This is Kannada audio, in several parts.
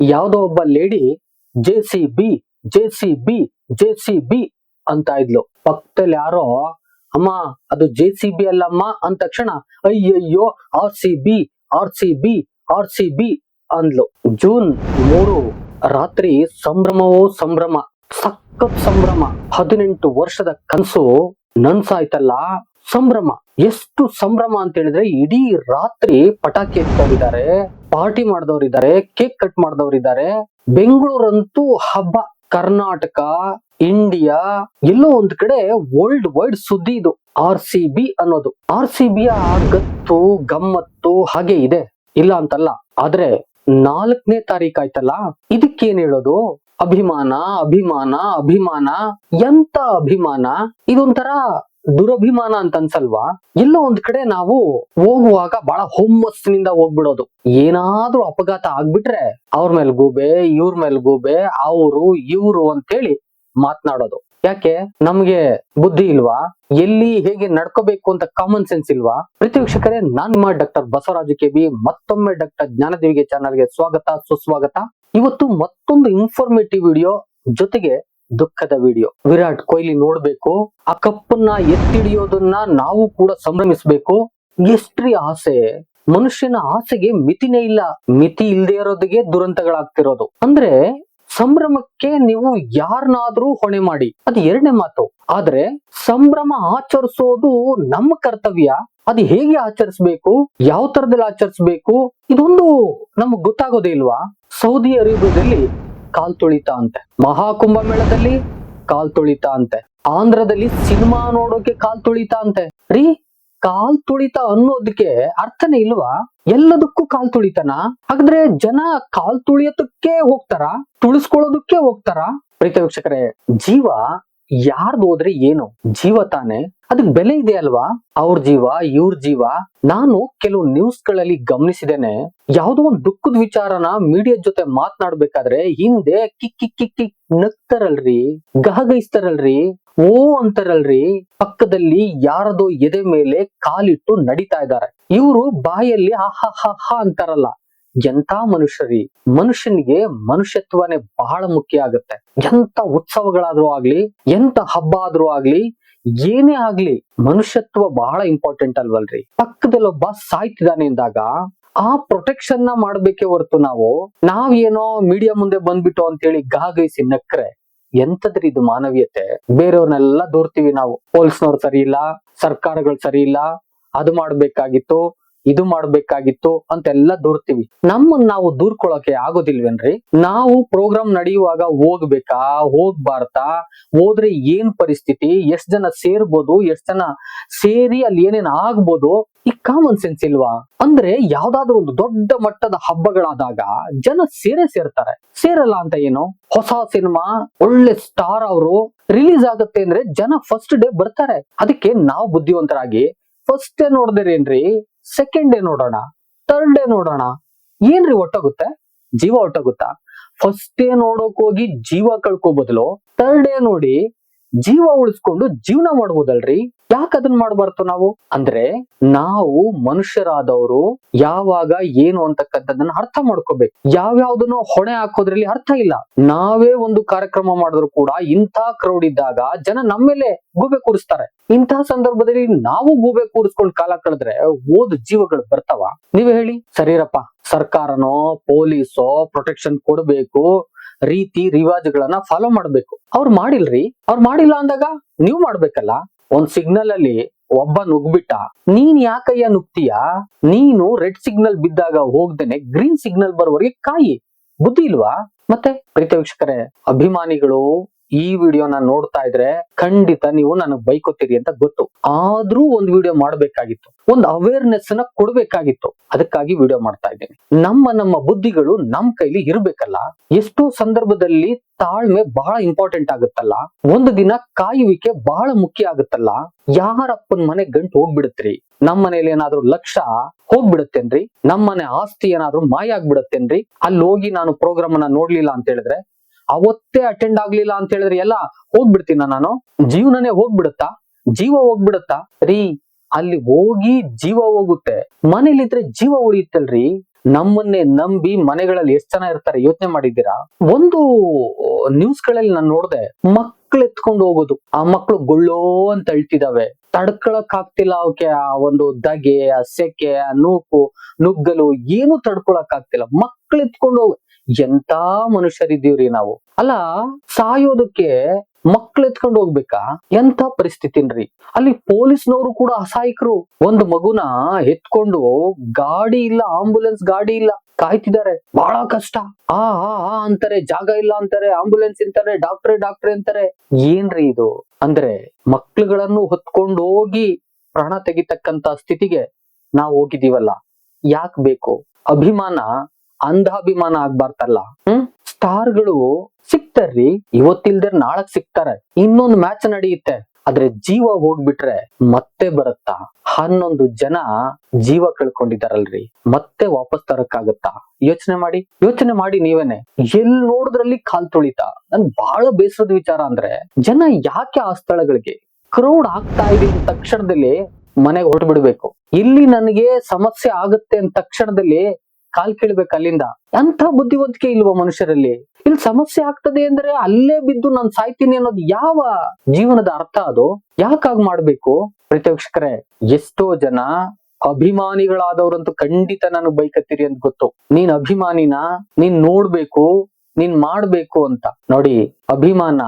ಯಾವ್ದೋ ಒಬ್ಬ lady J C B J C B J C B ಅಂತ ಇದ್ಲು. ಪಕ್ಕದಲ್ಲಿ ಯಾರೋ, ಅಮ್ಮ, ಅದು ಜೆ ಸಿ ಬಿ ಅಲ್ಲಮ್ಮ? ಅಂದ ತಕ್ಷಣ, ಅಯ್ಯಯ್ಯೋ R C B R C B R C B ಅಂದ್ಲು. ಜೂನ್ ಮೂರು, ರಾತ್ರಿ ಸಂಭ್ರಮವೋ ಸಂಭ್ರಮ, ಸಖತ್ ಸಂಭ್ರಮ. ಹದಿನೆಂಟು ವರ್ಷದ ಕನಸು ನನ್ಸಾಯ್ತಲ್ಲ. ಸಂಭ್ರಮ. ಎಷ್ಟು ಸಂಭ್ರಮ ಅಂತ ಹೇಳಿದ್ರೆ ಇಡೀ ರಾತ್ರಿ ಪಟಾಕಿ ಎತ್ತೋರಿದ್ದಾರೆ ಪಾರ್ಟಿ ಮಾಡಿದವರಿದ್ದಾರೆ ಕೇಕ್ ಕಟ್ ಮಾಡಿದವರಿದ್ದಾರೆ. ಬೆಂಗಳೂರಂತೂ ಹಬ್ಬ. ಕರ್ನಾಟಕ ಇಂಡಿಯಾ ಎಲ್ಲೋ ಒಂದ್ ಕಡೆ ವರ್ಲ್ಡ್ ವೈಡ್ ಸುದ್ದಿ ಇದು. ಆರ್ ಸಿ ಬಿ ಅನ್ನೋದು. ಆರ್ ಸಿ ಬಿಯ ಗತ್ತು, ಗಮ್ಮತ್ತು ಹಾಗೆ ಇದೆ. ಇಲ್ಲ ಅಂತಲ್ಲ. ಆದ್ರೆ ನಾಲ್ಕನೇ ತಾರೀಕು ಆಯ್ತಲ್ಲ, ಇದಕ್ಕೇನ್ ಹೇಳೋದು? ಅಭಿಮಾನ ಅಭಿಮಾನ ಅಭಿಮಾನ. ಎಂತ ಅಭಿಮಾನ? ಇದೊಂಥರ ದುರಭಿಮಾನ ಅಂತ ಅನ್ಸಲ್ವಾ ಎಲ್ಲೋ ಒಂದ್ ಕಡೆ ನಾವು ಹೋಗುವಾಗ ಬಹಳ ಹುಮ್ಮಸ್ಸಿನಿಂದ ಹೋಗ್ಬಿಡೋದು. ಏನಾದ್ರೂ ಅಪಘಾತ ಆಗ್ಬಿಟ್ರೆ ಅವ್ರ ಮೇಲೆ ಗೂಬೆ, ಇವ್ರ ಮೇಲೆ ಗೂಬೆ, ಅವರು, ಇವ್ರು ಅಂತೇಳಿ ಮಾತನಾಡೋದು. ಯಾಕೆ? ನಮ್ಗೆ ಬುದ್ಧಿ ಇಲ್ವಾ? ಎಲ್ಲಿ ಹೇಗೆ ನಡ್ಕೋಬೇಕು ಅಂತ ಕಾಮನ್ ಸೆನ್ಸ್ ಇಲ್ವಾ? ಪ್ರತಿ ವೀಕ್ಷಕರೇ, ನಾನ್ ಡಾಕ್ಟರ್ ಬಸವರಾಜು ಕೆ ಬಿ, ಮತ್ತೊಮ್ಮೆ ಡಾಕ್ಟರ್ ಜ್ಞಾನದೇವಿಗೆ ಚಾನಲ್ಗೆ ಸ್ವಾಗತ, ಸುಸ್ವಾಗತ. ಇವತ್ತು ಮತ್ತೊಂದು ಇನ್ಫಾರ್ಮೇಟಿವ್ ವಿಡಿಯೋ ಜೊತೆಗೆ ದುಃಖದ ವಿಡಿಯೋ. ವಿರಾಟ್ ಕೊಹ್ಲಿ ನೋಡ್ಬೇಕು, ಆ ಕಪ್ಪನ್ನ ಎತ್ತಿಡಿಯೋದನ್ನ ನಾವು ಕೂಡ ಸಂಭ್ರಮಿಸ್ಬೇಕು. ಎಷ್ಟ್ರಿ ಆಸೆ? ಮನುಷ್ಯನ ಆಸೆಗೆ ಮಿತಿನೇ ಇಲ್ಲ. ಮಿತಿ ಇಲ್ಲದೆ ಇರೋದಿಗೆ ದುರಂತಗಳಾಗ್ತಿರೋದು. ಅಂದ್ರೆ ಸಂಭ್ರಮಕ್ಕೆ ನೀವು ಯಾರನ್ನಾದ್ರೂ ಹೊಣೆ ಮಾಡಿ. ಅದು ಎರಡನೇ ಮಾತು. ಆದ್ರೆ ಸಂಭ್ರಮ ಆಚರಿಸೋದು ನಮ್ಮ ಕರ್ತವ್ಯ. ಅದು ಹೇಗೆ ಆಚರಿಸ್ಬೇಕು? ಯಾವ ತರದಲ್ಲಿ ಆಚರಿಸ್ಬೇಕು? ಇದೊಂದು ನಮ್ಗೆ ಗೊತ್ತಾಗೋದೇ ಇಲ್ವಾ? ಸೌದಿ ಅರೇಬಿಯಾದಲ್ಲಿ ಕಾಲ್ ತುಳಿತ ಅಂತೆ. ಮಹಾಕುಂಭ ಮೇಳದಲ್ಲಿ ಕಾಲ್ ತುಳಿತ ಅಂತೆ. ಆಂಧ್ರದಲ್ಲಿ ಸಿನಿಮಾ ನೋಡೋಕೆ ಕಾಲ್ ತುಳಿತ ಅಂತೆ. ರೀ, ಕಾಲ್ ತುಳಿತ ಅನ್ನೋದಕ್ಕೆ ಅರ್ಥನೇ ಇಲ್ವಾ? ಎಲ್ಲದಕ್ಕೂ ಕಾಲ್ ತುಳಿತನ? ಹಾಗಾದ್ರೆ ಜನ ಕಾಲ್ ತುಳಿಯೋದಕ್ಕೆ ಹೋಗ್ತಾರ? ತುಳಿಸ್ಕೊಳ್ಳೋದಕ್ಕೆ ಹೋಗ್ತಾರ? ಪ್ರೀತ ವೀಕ್ಷಕರೇ, ಜೀವ ಯಾರ್ದು ಹೋದ್ರೆ ಏನು? ಜೀವ ತಾನೆ? ಅದಕ್ಕೆ ಬೆಲೆ ಇದೆ ಅಲ್ವಾ? ಅವ್ರ ಜೀವ, ಇವ್ರ ಜೀವ. ನಾನು ಕೆಲವು ನ್ಯೂಸ್ಗಳಲ್ಲಿ ಗಮನಿಸಿದ್ದೇನೆ. ಯಾವುದೋ ಒಂದು ದುಃಖದ ವಿಚಾರನ ಮೀಡಿಯಾ ಜೊತೆ ಮಾತನಾಡ್ಬೇಕಾದ್ರೆ ಹಿಂದೆ ಕಿಕ್ ಕಿಕ್ ಕಿಕ್ ಕಿಕ್ ನಗ್ತಾರಲ್ರಿ, ಗಹಗೈಸ್ತಾರಲ್ರಿ, ಓ ಅಂತಾರಲ್ರಿ. ಪಕ್ಕದಲ್ಲಿ ಯಾರದೋ ಎದೆ ಮೇಲೆ ಕಾಲಿಟ್ಟು ನಡೀತಾ ಇದ್ದಾರೆ. ಇವರು ಬಾಯಲ್ಲಿ ಹ ಹ ಹ ಅಂತಾರಲ್ಲ. ಎಂತ ಮನುಷ್ಯರಿ ಮನುಷ್ಯನಿಗೆ ಮನುಷ್ಯತ್ವನೇ ಬಹಳ ಮುಖ್ಯ ಆಗುತ್ತೆ. ಎಂತ ಉತ್ಸವಗಳಾದ್ರೂ ಆಗ್ಲಿ, ಎಂತ ಹಬ್ಬ ಆದ್ರೂ ಆಗ್ಲಿ, ಏನೇ ಆಗ್ಲಿ ಮನುಷ್ಯತ್ವ ಬಹಳ ಇಂಪಾರ್ಟೆಂಟ್ ಅಲ್ವಲ್ರಿ. ಪಕ್ಕದಲ್ಲೊಬ್ಬ ಸಾಯ್ತಿದ್ದಾನೆ ಅಂದಾಗ ಆ ಪ್ರೊಟೆಕ್ಷನ್ನ ಮಾಡ್ಬೇಕೇ ಹೊರತು ನಾವು ನಾವೇನೋ ಮೀಡಿಯಾ ಮುಂದೆ ಬಂದ್ಬಿಟ್ಟು ಅಂತೇಳಿ ಗಾಗೈಸಿ ನಕ್ರೆ, ಎಂತದ್ರಿ ಇದು ಮಾನವೀಯತೆ? ಬೇರೆಯವ್ರನ್ನೆಲ್ಲ ದೂರ್ತೀವಿ ನಾವು. ಪೊಲೀಸ್ನವ್ರು ಸರಿ ಇಲ್ಲ, ಸರ್ಕಾರಗಳು ಸರಿ ಇಲ್ಲ, ಅದು ಮಾಡ್ಬೇಕಾಗಿತ್ತು ಇದು ಮಾಡ್ಬೇಕಾಗಿತ್ತು ಅಂತೆಲ್ಲ ದೂರ್ತೀವಿ. ನಮ್ಮನ್ನ ನಾವು ದೂರ್ಕೊಳಕ್ಕೆ ಆಗೋದಿಲ್ವೇನ್ರಿ? ನಾವು ಪ್ರೋಗ್ರಾಮ್ ನಡೆಯುವಾಗ ಹೋಗ್ಬೇಕಾ? ಹೋಗ್ಬಾರ್ದಾ? ಹೋದ್ರೆ ಏನ್ ಪರಿಸ್ಥಿತಿ? ಎಷ್ಟ್ ಜನ ಸೇರ್ಬೋದು? ಎಷ್ಟ್ ಜನ ಸೇರಿ ಅಲ್ಲಿ ಏನೇನ್ ಆಗ್ಬೋದು? ಈ ಕಾಮನ್ ಸೆನ್ಸ್ ಇಲ್ವಾ? ಅಂದ್ರೆ ಯಾವ್ದಾದ್ರು ಒಂದು ದೊಡ್ಡ ಮಟ್ಟದ ಹಬ್ಬಗಳಾದಾಗ ಜನ ಸೇರೇ ಸೇರ್ತಾರೆ. ಸೇರಲ್ಲ ಅಂತ ಏನು? ಹೊಸ ಸಿನಿಮಾ, ಒಳ್ಳೆ ಸ್ಟಾರ್ ಅವರು ರಿಲೀಸ್ ಆಗುತ್ತೆ ಅಂದ್ರೆ ಜನ ಫಸ್ಟ್ ಡೇ ಬರ್ತಾರೆ. ಅದಕ್ಕೆ ನಾವು ಬುದ್ಧಿವಂತರಾಗಿ ಫಸ್ಟ್ ಡೇ ನೋಡಿದ್ರೇನ್ರಿ? ಸೆಕೆಂಡ್ ಡೇ ನೋಡೋಣ ಥರ್ಡ್ ಡೇ ನೋಡೋಣ, ಏನ್ರಿ ಒಟ್ಟೋಗುತ್ತೆ? ಜೀವ ಒಟ್ಟೋಗುತ್ತಾ? ಫಸ್ಟ್ ಡೇ ನೋಡೋಕ್ ಹೋಗಿ ಜೀವ ಕಳ್ಕೋ ಬದಲು ಥರ್ಡ್ ಡೇ ನೋಡಿ ಜೀವ ಉಳಿಸ್ಕೊಂಡು ಜೀವನ ಮಾಡ್ಬೋದಲ್ರಿ? ಯಾಕೆ ಅದನ್ನ ಮಾಡಬಾರ್ದು ನಾವು? ಅಂದ್ರೆ ನಾವು ಮನುಷ್ಯರಾದವರು ಯಾವಾಗ ಏನು ಅಂತಕ್ಕಂಥದ್ದನ್ನ ಅರ್ಥ ಮಾಡ್ಕೋಬೇಕು. ಯಾವ್ಯಾವ್ದನ್ನು ಹೊಣೆ ಹಾಕೋದ್ರಲ್ಲಿ ಅರ್ಥ ಇಲ್ಲ. ನಾವೇ ಒಂದು ಕಾರ್ಯಕ್ರಮ ಮಾಡಿದ್ರು ಕೂಡ ಇಂಥ ಕ್ರೌಡ್ ಇದ್ದಾಗ ಜನ ನಮ್ಮ ಮೇಲೆ ಗೂಬೆ ಕೂರಿಸ್ತಾರೆ. ಇಂತಹ ಸಂದರ್ಭದಲ್ಲಿ ನಾವು ಗೂಬೆ ಕೂರಿಸ್ಕೊಂಡು ಕಾಲ ಕಳೆದ್ರೆ ಓದ್ ಜೀವಗಳು ಬರ್ತಾವ? ನೀವೇ ಹೇಳಿ. ಸರಿರಪ್ಪ. ಸರ್ಕಾರನೋ, ಪೊಲೀಸೋ ಪ್ರೊಟೆಕ್ಷನ್ ಕೊಡ್ಬೇಕು. ರೀತಿ, ರಿವಾಜ್ಗಳನ್ನ ಫಾಲೋ ಮಾಡ್ಬೇಕು. ಅವ್ರು ಮಾಡಿಲ್ರಿ. ಅವ್ರು ಮಾಡಿಲ್ಲ ಅಂದಾಗ ನೀವು ಮಾಡ್ಬೇಕಲ್ಲ? ಒಂದ್ ಸಿಗ್ನಲ್ ಅಲ್ಲಿ ಒಬ್ಬ ನುಗ್ಬಿಟ್ಟ, ನೀನ್ ಯಾಕಯ್ಯ ನುಗ್ತೀಯ? ನೀನು ರೆಡ್ ಸಿಗ್ನಲ್ ಬಿದ್ದಾಗ ಹೋಗ್ದೇನೆ ಗ್ರೀನ್ ಸಿಗ್ನಲ್ ಬರೋವರೆಗೆ ಕಾಯಿ, ಬುದ್ಧಿ ಇಲ್ವಾ? ಮತ್ತೆ ಪ್ರೀತಿ ವೀಕ್ಷಕರೇ, ಅಭಿಮಾನಿಗಳು ಈ ವಿಡಿಯೋನ ನೋಡ್ತಾ ಇದ್ರೆ ಖಂಡಿತ ನೀವು ನನಗ್ ಬೈಕೋತೀರಿ ಅಂತ ಗೊತ್ತು. ಆದ್ರೂ ಒಂದ್ ವಿಡಿಯೋ ಮಾಡ್ಬೇಕಾಗಿತ್ತು. ಒಂದು ಅವೇರ್ನೆಸ್ನ ಕೊಡ್ಬೇಕಾಗಿತ್ತು. ಅದಕ್ಕಾಗಿ ವಿಡಿಯೋ ಮಾಡ್ತಾ ಇದ್ದೀನಿ. ನಮ್ಮ ನಮ್ಮ ಬುದ್ಧಿಗಳು ನಮ್ ಕೈಲಿ ಇರ್ಬೇಕಲ್ಲ? ಎಷ್ಟೋ ಸಂದರ್ಭದಲ್ಲಿ ತಾಳ್ಮೆ ಬಹಳ ಇಂಪಾರ್ಟೆಂಟ್ ಆಗುತ್ತಲ್ಲ? ಒಂದು ದಿನ ಕಾಯುವಿಕೆ ಬಹಳ ಮುಖ್ಯ ಆಗುತ್ತಲ್ಲ? ಯಾರಪ್ಪನ ಮನೆ ಗಂಟು ಹೋಗ್ಬಿಡತ್ರಿ? ನಮ್ಮ ಮನೇಲಿ ಏನಾದ್ರೂ ಲಕ್ಷ ಹೋಗ್ಬಿಡತ್ತೇನ್ರಿ? ನಮ್ಮನೆ ಆಸ್ತಿ ಏನಾದ್ರೂ ಮಾಯ ಆಗ್ಬಿಡತ್ತೇನ್ರಿ? ಅಲ್ಲಿ ಹೋಗಿ ನಾನು ಪ್ರೋಗ್ರಾಮ್ ಅನ್ನ ನೋಡ್ಲಿಲ್ಲ ಅಂತ ಹೇಳಿದ್ರೆ ಅವತ್ತೇ ಅಟೆಂಡ್ ಆಗ್ಲಿಲ್ಲ ಅಂತ ಹೇಳಿದ್ರೆ ಎಲ್ಲ ಹೋಗ್ಬಿಡ್ತೀನ ನಾನು. ಜೀವನನೇ ಹೋಗ್ಬಿಡುತ್ತಾ? ಜೀವ ಹೋಗ್ಬಿಡುತ್ತಾ? ರೀ, ಅಲ್ಲಿ ಹೋಗಿ ಜೀವ ಹೋಗುತ್ತೆ. ಮನೇಲಿದ್ರೆ ಜೀವ ಉಳಿಯುತ್ತಲ್ರಿ? ನಮ್ಮನ್ನೇ ನಂಬಿ ಮನೆಗಳಲ್ಲಿ ಎಷ್ಟು ಜನ ಇರ್ತಾರೆ ಯೋಚನೆ ಮಾಡಿದ್ದೀರಾ? ಒಂದು ನ್ಯೂಸ್ಗಳಲ್ಲಿ ನಾನು ನೋಡಿದೆ, ಮಕ್ಳು ಎತ್ಕೊಂಡು ಹೋಗೋದು. ಆ ಮಕ್ಳು ಗೊಳ್ಳೋ ಅಂತ ಅಳ್ತಿದಾವೆ ತಡ್ಕೊಳಕ್ ಆಗ್ತಿಲ್ಲ ಅವಕ್ಕೆ ಆ ಒಂದು ದಗೆ ಆ ಸೆಕೆ, ಆ ನೂಕು, ನುಗ್ಗಲು, ಏನು ತಡ್ಕೊಳಕ್ ಆಗ್ತಿಲ್ಲ. ಮಕ್ಳು ಎತ್ಕೊಂಡು ಹೋಗ ಎಂತ ಮನುಷ್ಯರಿದ್ದೀವ್ರಿ ನಾವು. ಅಲ್ಲ, ಸಾಯೋದಕ್ಕೆ ಮಕ್ಳು ಎತ್ಕೊಂಡು ಹೋಗ್ಬೇಕಾ? ಎಂತ ಪರಿಸ್ಥಿತಿನ್ರಿ? ಅಲ್ಲಿ ಪೊಲೀಸ್ನವರು ಕೂಡ ಅಸಹಾಯಕರು. ಒಂದು ಮಗುನ ಎತ್ಕೊಂಡು ಗಾಡಿ ಇಲ್ಲ, ಆಂಬುಲೆನ್ಸ್ ಗಾಡಿ ಇಲ್ಲ, ಕಾಯ್ತಿದ್ದಾರೆ. ಬಹಳ ಕಷ್ಟ. ಆ ಆ ಅಂತಾರೆ, ಜಾಗ ಇಲ್ಲ ಅಂತಾರೆ, ಆಂಬುಲೆನ್ಸ್ ಅಂತಾರೆ, ಡಾಕ್ಟ್ರೆ ಡಾಕ್ಟ್ರೆ ಅಂತಾರೆ. ಏನ್ರಿ ಇದು? ಅಂದ್ರೆ ಮಕ್ಳುಗಳನ್ನು ಹೊತ್ಕೊಂಡು ಹೋಗಿ ಪ್ರಾಣ ತೆಗಿತಕ್ಕಂತ ಸ್ಥಿತಿಗೆ ನಾವು ಹೋಗಿದೀವಲ್ಲ ಯಾಕ್ ಬೇಕು? ಅಭಿಮಾನ ಅಂಧಾಭಿಮಾನ ಆಗ್ಬಾರ್ದಲ್ಲ. ಹ್ಮ್? ಸ್ಟಾರ್ಗಳು ಸಿಗ್ತಾರ್ರಿ ಇವತ್ತಿಲ್ದೇ ನಾಳಕ್ ಸಿಗ್ತಾರೆ ಇನ್ನೊಂದು ಮ್ಯಾಚ್ ನಡೆಯುತ್ತೆ. ಆದ್ರೆ ಜೀವ ಹೋಗ್ಬಿಟ್ರೆ ಮತ್ತೆ ಬರುತ್ತಾ? ಹನ್ನೊಂದು ಜನ ಜೀವ ಕಳ್ಕೊಂಡಿದಾರಲ್ರಿ. ಮತ್ತೆ ವಾಪಸ್ ತರಕ್ಕಾಗತ್ತಾ? ಯೋಚನೆ ಮಾಡಿ ಯೋಚನೆ ಮಾಡಿ ನೀವೇನೆ. ಎಲ್ ನೋಡಿದ್ರಲ್ಲಿ ಕಾಲ್ ತೊಳಿತ. ನನ್ ಬಹಳ ಬೇಸರದ ವಿಚಾರ ಅಂದ್ರೆ, ಜನ ಯಾಕೆ ಆ ಸ್ಥಳಗಳಿಗೆ? ಕ್ರೌಡ್ ಆಗ್ತಾ ಇದೆ ತಕ್ಷಣದಲ್ಲಿ ಮನೆಗೆ ಹೊರಟು ಬಿಡ್ಬೇಕು ಇಲ್ಲಿ ನನಗೆ ಸಮಸ್ಯೆ ಆಗುತ್ತೆ ಅಂತ ತಕ್ಷಣದಲ್ಲಿ ಕಾಲ್ ಕೇಳ್ಬೇಕು ಅಲ್ಲಿಂದ. ಅಂತ ಬುದ್ಧಿವಂತಿಕೆ ಇಲ್ವಾ ಮನುಷ್ಯರಲ್ಲಿ? ಇಲ್ಲಿ ಸಮಸ್ಯೆ ಆಗ್ತದೆ ಅಂದ್ರೆ ಅಲ್ಲೇ ಬಿದ್ದು ನಾನು ಸಾಯ್ತೀನಿ ಅನ್ನೋದು ಯಾವ ಜೀವನದ ಅರ್ಥ ಅದು? ಯಾಕಾಗ್ ಮಾಡ್ಬೇಕು? ಪ್ರತಿಪಕ್ಷಕರೇ ಎಷ್ಟೋ ಜನ ಅಭಿಮಾನಿಗಳಾದವ್ರಂತೂ ಖಂಡಿತ ನಾನು ಬೈಕತ್ತೀರಿ ಅಂತ ಗೊತ್ತು. ನೀನ್ ಅಭಿಮಾನಿನ? ನೀನ್ ನೋಡ್ಬೇಕು ನೀನ್ ಮಾಡ್ಬೇಕು ಅಂತ. ನೋಡಿ, ಅಭಿಮಾನ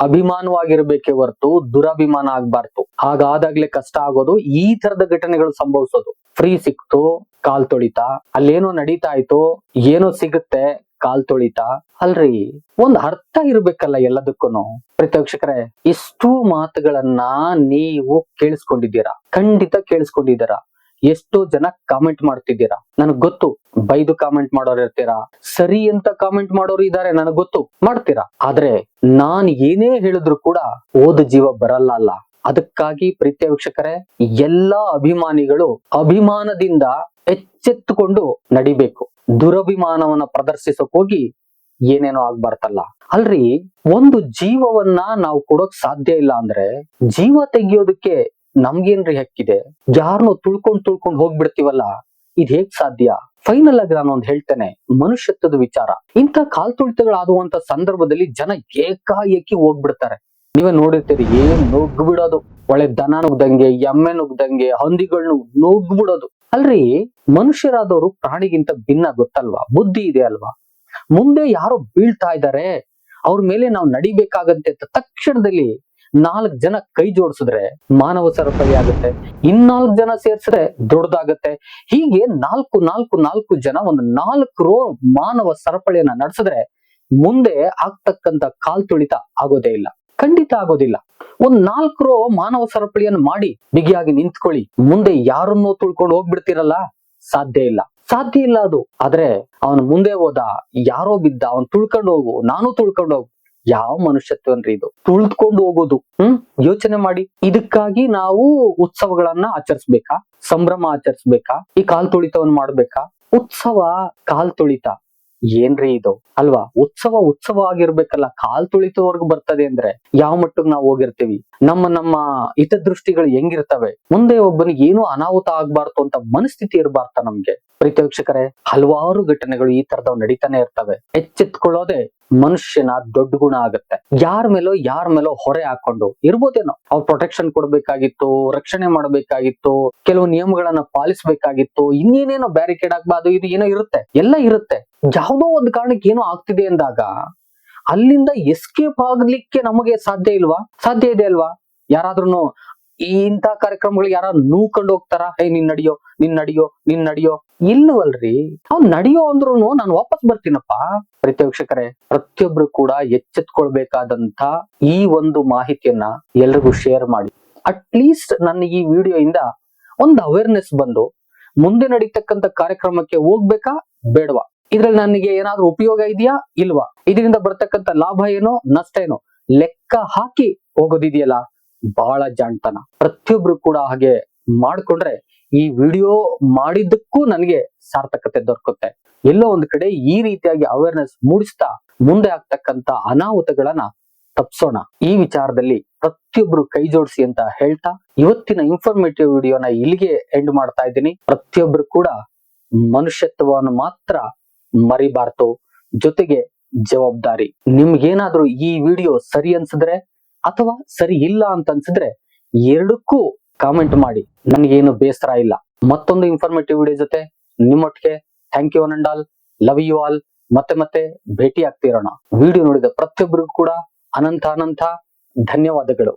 ಅಭಿಮಾನವಾಗಿರ್ಬೇಕೆ ಹೊರತು ದುರಭಿಮಾನ ಆಗ್ಬಾರ್ದು. ಹಾಗಾದಾಗ್ಲೇ ಕಷ್ಟ ಆಗೋದು ಈ ತರದ ಘಟನೆಗಳು ಸಂಭವಿಸೋದು. ಫ್ರೀ ಸಿಕ್ತು, ಕಾಲ್ ತೊಳಿತ. ಅಲ್ಲೇನೋ ನಡೀತಾ ಇತ್ತು, ಏನೋ ಸಿಗುತ್ತೆ, ಕಾಲ್ ತೊಳಿತ. ಅಲ್ರಿ, ಒಂದ್ ಅರ್ಥ ಇರ್ಬೇಕಲ್ಲ ಎಲ್ಲದಕ್ಕೂನು. ಪ್ರತ್ಯಕ್ಷಕರೇ ಇಷ್ಟು ಮಾತುಗಳನ್ನ ನೀವು ಕೇಳಿಸ್ಕೊಂಡಿದ್ದೀರಾ? ಖಂಡಿತ ಕೇಳಿಸ್ಕೊಂಡಿದ್ದೀರಾ? ಎಷ್ಟೋ ಜನ ಕಾಮೆಂಟ್ ಮಾಡ್ತಿದ್ದೀರಾ? ನನಗ್ ಗೊತ್ತು, ಬೈದು ಕಾಮೆಂಟ್ ಮಾಡೋರು ಇರ್ತೀರಾ? ಸರಿ ಅಂತ ಕಾಮೆಂಟ್ ಮಾಡೋರು ಇದಾರೆ, ನನಗ್ ಗೊತ್ತು, ಮಾಡ್ತೀರಾ? ಆದ್ರೆ ನಾನ್ ಏನೇ ಹೇಳಿದ್ರು ಕೂಡ ಓದು ಜೀವ ಬರಲ್ಲ ಅಲ್ಲ. ಅದಕ್ಕಾಗಿ ಪ್ರೀತಿಯ ವೀಕ್ಷಕರೇ, ಎಲ್ಲಾ ಅಭಿಮಾನಿಗಳು ಅಭಿಮಾನದಿಂದ ಎಚ್ಚೆತ್ತುಕೊಂಡು ನಡಿಬೇಕು. ದುರಭಿಮಾನವನ್ನ ಪ್ರದರ್ಶಿಸಕ್ ಹೋಗಿ ಏನೇನೋ ಆಗ್ಬಾರ್ದಲ್ಲ. ಅಲ್ರಿ, ಒಂದು ಜೀವವನ್ನ ನಾವು ಕೊಡೋಕ್ ಸಾಧ್ಯ ಇಲ್ಲ ಅಂದ್ರೆ ಜೀವ ತೆಗಿಯೋದಕ್ಕೆ ನಮ್ಗೇನ್ರಿ ಹಕ್ಕಿದೆ? ಯಾರನ್ನೋ ತುಳ್ಕೊಂಡ್ ತುಳ್ಕೊಂಡ್ ಹೋಗ್ಬಿಡ್ತೀವಲ್ಲ? ಇದ್ ಹೇಗ್ ಸಾಧ್ಯ? ಫೈನಲ್ ಆಗಿ ನಾನು ಒಂದ್ ಹೇಳ್ತೇನೆ. ಮನುಷ್ಯತ್ವದ ವಿಚಾರ. ಇಂಥ ಕಾಲ್ ತುಳಿತಗಳಾಗುವಂತ ಸಂದರ್ಭದಲ್ಲಿ ಜನ ಏಕಾಏಕಿ ಹೋಗ್ಬಿಡ್ತಾರೆ. ನೀವೇ ನೋಡಿರ್ತೀರಿ, ಏನ್ ನುಗ್ಬಿಡೋದು ಒಳ್ಳೆ ದನ ನುಗ್ದಂಗೆ, ಎಮ್ಮೆ ನುಗ್ದಂಗೆ ಹಂದಿಗಳನ್ನು ನುಗ್ಬಿಡೋದು ಅಲ್ರಿ, ಮನುಷ್ಯರಾದವರು ಪ್ರಾಣಿಗಿಂತ ಭಿನ್ನ ಗೊತ್ತಲ್ವಾ? ಬುದ್ಧಿ ಇದೆ ಅಲ್ವಾ? ಮುಂದೆ ಯಾರೋ ಬೀಳ್ತಾ ಇದ್ದಾರೆ ಅವ್ರ ಮೇಲೆ ನಾವು ನಡಿಬೇಕಾಗತ್ತೆ ತಕ್ಷಣದಲ್ಲಿ ನಾಲ್ಕು ಜನ ಕೈ ಜೋಡಿಸಿದ್ರೆ ಮಾನವ ಸರಪಳಿ ಆಗುತ್ತೆ ಇನ್ನಾಲ್ಕು ಜನ ಸೇರ್ಸಿದ್ರೆ ದೊಡ್ಡದಾಗುತ್ತೆ. ಹೀಗೆ ನಾಲ್ಕು ನಾಲ್ಕು ನಾಲ್ಕು ಜನ ಒಂದು ನಾಲ್ಕು ರೋ ಮಾನವ ಸರಪಳಿಯನ್ನ ನಡೆಸಿದ್ರೆ ಮುಂದೆ ಆಗ್ತಕ್ಕಂತ ಕಾಲ್ ತುಳಿತ ಆಗೋದೇ ಇಲ್ಲ. ಖಂಡಿತ ಆಗೋದಿಲ್ಲ. ಒಂದ್ ನಾಲ್ಕು ರೋ ಮಾನವ ಸರಪಳಿಯನ್ನು ಮಾಡಿ ಬಿಗಿಯಾಗಿ ನಿಂತ್ಕೊಳ್ಳಿ. ಮುಂದೆ ಯಾರನ್ನೋ ತುಳ್ಕೊಂಡು ಹೋಗ್ಬಿಡ್ತಿರಲ್ಲ? ಸಾಧ್ಯ ಇಲ್ಲ. ಸಾಧ್ಯ ಇಲ್ಲ ಅದು. ಆದ್ರೆ ಅವನು ಮುಂದೆ ಹೋದ, ಯಾರೋ ಬಿದ್ದ, ಅವನ್ ತುಳ್ಕೊಂಡು ಹೋಗು, ನಾನು ತುಳ್ಕೊಂಡು ಹೋಗು. ಯಾವ ಮನುಷ್ಯತ್ವನ್ರಿ ಇದು? ತುಳಿದುಕೊಂಡು ಹೋಗೋದು. ಹ್ಮ್? ಯೋಚನೆ ಮಾಡಿ. ಇದಕ್ಕಾಗಿ ನಾವು ಉತ್ಸವಗಳನ್ನ ಆಚರಿಸ್ಬೇಕಾ? ಸಂಭ್ರಮ ಆಚರಿಸ್ಬೇಕಾ? ಈ ಕಾಲ್ ತುಳಿತವನ್ನ ಮಾಡ್ಬೇಕಾ? ಉತ್ಸವ ಕಾಲ್ ತುಳಿತ. ಏನ್ರಿ ಇದು? ಅಲ್ವಾ? ಉತ್ಸವ ಉತ್ಸವ ಆಗಿರ್ಬೇಕಲ್ಲ. ಕಾಲ್ ತುಳಿತವರೆಗೂ ಬರ್ತದೆ ಅಂದ್ರೆ ಯಾವ ಮಟ್ಟಕ್ಕೆ ನಾವು ಹೋಗಿರ್ತೀವಿ? ನಮ್ಮ ನಮ್ಮ ಹಿತದೃಷ್ಟಿಗಳು ಹೆಂಗಿರ್ತವೆ? ಮುಂದೆ ಒಬ್ಬನಿಗೆ ಏನು ಅನಾಹುತ ಆಗ್ಬಾರ್ದು ಅಂತ ಮನಸ್ಥಿತಿ ಇರಬಾರ್ದ ನಮ್ಗೆ. ಪ್ರೀತಿ ವೀಕ್ಷಕರೇ, ಹಲವಾರು ಘಟನೆಗಳು ಈ ತರದವ್ ನಡೀತಾನೆ ಇರ್ತವೆ. ಎಚ್ಚೆತ್ಕೊಳ್ಳೋದೆ ಮನುಷ್ಯನ ದೊಡ್ಡ ಗುಣ ಆಗುತ್ತೆ. ಯಾರ ಮೇಲೋ ಯಾರ ಮೇಲೋ ಹೊರೆ ಹಾಕೊಂಡು ಇರ್ಬೋದೇನೋ. ಅವ್ರ ಪ್ರೊಟೆಕ್ಷನ್ ಕೊಡ್ಬೇಕಾಗಿತ್ತು, ರಕ್ಷಣೆ ಮಾಡ್ಬೇಕಾಗಿತ್ತು, ಕೆಲವು ನಿಯಮಗಳನ್ನ ಪಾಲಿಸಬೇಕಾಗಿತ್ತು, ಇನ್ನೇನೇನೋ ಬ್ಯಾರಿಕೇಡ್ ಆಗ್ಬಾರ್ದು, ಇದು ಏನೋ ಇರುತ್ತೆ. ಎಲ್ಲ ಇರುತ್ತೆ. ಯಾವುದೋ ಒಂದು ಕಾರಣಕ್ಕೆ ಏನೋ ಆಗ್ತಿದೆ ಅಂದಾಗ, ಅಲ್ಲಿಂದ ಎಸ್ಕೇಪ್ ಆಗ್ಲಿಕ್ಕೆ ನಮಗೆ ಸಾಧ್ಯ ಇಲ್ವಾ? ಸಾಧ್ಯ ಇದೆ ಅಲ್ವಾ? ಯಾರಾದ್ರೂ ಇಂಥ ಕಾರ್ಯಕ್ರಮಗಳಿಗೆ ಯಾರ ನೂಕೊಂಡು ಹೋಗ್ತಾರ? ಹೇ ನಿನ್ ನಡಿಯೋ ನಿನ್ ನಡಿಯೋ ನಿನ್ ನಡಿಯೋ. ಇಲ್ಲವಲ್ರಿ. ಅವ್ನ್ ನಡಿಯೋ ಅಂದ್ರೂ ನಾನು ವಾಪಸ್ ಬರ್ತೀನಪ್ಪ. ಪ್ರೀತಿ ವೀಕ್ಷಕರೇ, ಪ್ರತಿಯೊಬ್ರು ಕೂಡ ಎಚ್ಚೆತ್ಕೊಳ್ಬೇಕಾದಂತ ಈ ಒಂದು ಮಾಹಿತಿಯನ್ನ ಎಲ್ರಿಗೂ ಶೇರ್ ಮಾಡಿ. ಅಟ್ ಲೀಸ್ಟ್ ನನ್ನ ಈ ವಿಡಿಯೋ ಇಂದ ಒಂದು ಅವೇರ್ನೆಸ್ ಬಂದು ಮುಂದೆ ನಡೀತಕ್ಕಂತ ಕಾರ್ಯಕ್ರಮಕ್ಕೆ ಹೋಗ್ಬೇಕಾ, ಬೇಡವಾ? ಇದ್ರಲ್ಲಿ ನನಗೆ ಏನಾದ್ರೂ ಉಪಯೋಗ ಇದೆಯಾ, ಇಲ್ವಾ? ಇದರಿಂದ ಬರ್ತಕ್ಕಂತ ಲಾಭ ಏನೋ, ನಷ್ಟ ಏನೋ, ಲೆಕ್ಕ ಹಾಕಿ ಹೋಗೋದಿದೆಯಲ್ಲ? ಬಹಳ ಜಾಣ್ತನ. ಪ್ರತಿಯೊಬ್ರು ಕೂಡ ಹಾಗೆ ಮಾಡ್ಕೊಂಡ್ರೆ ಈ ವಿಡಿಯೋ ಮಾಡಿದ್ದಕ್ಕೂ ನನಗೆ ಸಾರ್ಥಕತೆ ದೊರಕುತ್ತೆ. ಎಲ್ಲೋ ಒಂದು ಕಡೆ ಈ ರೀತಿಯಾಗಿ ಅವೇರ್ನೆಸ್ ಮೂಡಿಸ್ತಾ ಮುಂದೆ ಆಗ್ತಕ್ಕಂತ ಅನಾಹುತಗಳನ್ನ ತಪ್ಸೋಣ. ಈ ವಿಚಾರದಲ್ಲಿ ಪ್ರತಿಯೊಬ್ರು ಕೈ ಜೋಡಿಸಿ ಅಂತ ಹೇಳ್ತಾ ಇವತ್ತಿನ ಇನ್ಫಾರ್ಮೇಟಿವ್ ವಿಡಿಯೋನ ಇಲ್ಲಿಗೆ ಎಂಡ್ ಮಾಡ್ತಾ ಇದ್ದೀನಿ. ಪ್ರತಿಯೊಬ್ರು ಕೂಡ ಮನುಷ್ಯತ್ವವನ್ನು ಮಾತ್ರ ಮರಿಬಾರ್ದು. ಜೊತೆಗೆ ಜವಾಬ್ದಾರಿ. ನಿಮ್ಗೇನಾದ್ರೂ ಈ ವಿಡಿಯೋ ಸರಿ ಅನ್ಸಿದ್ರೆ ಅಥವಾ ಸರಿ ಇಲ್ಲ ಅಂತ ಅನ್ಸಿದ್ರೆ ಎರಡಕ್ಕೂ ಕಾಮೆಂಟ್ ಮಾಡಿ. ನನಗೇನು ಬೇಸರ ಇಲ್ಲ. ಮತ್ತೊಂದು ಇನ್ಫಾರ್ಮೇಟಿವ್ ವಿಡಿಯೋ ಜೊತೆ ನಿಮ್ಮೊಟ್ಟಿಗೆ. Thank you and all love you all ಮತ್ತೆ ಮತ್ತೆ ಭೇಟಿ ಆಗ್ತಿರೋಣ ವಿಡಿಯೋ ನೋಡಿದ ಪ್ರತಿಯೊಬ್ಬರಿಗೂ ಕೂಡ ಅನಂತ ಅನಂತ ಧನ್ಯವಾದಗಳು.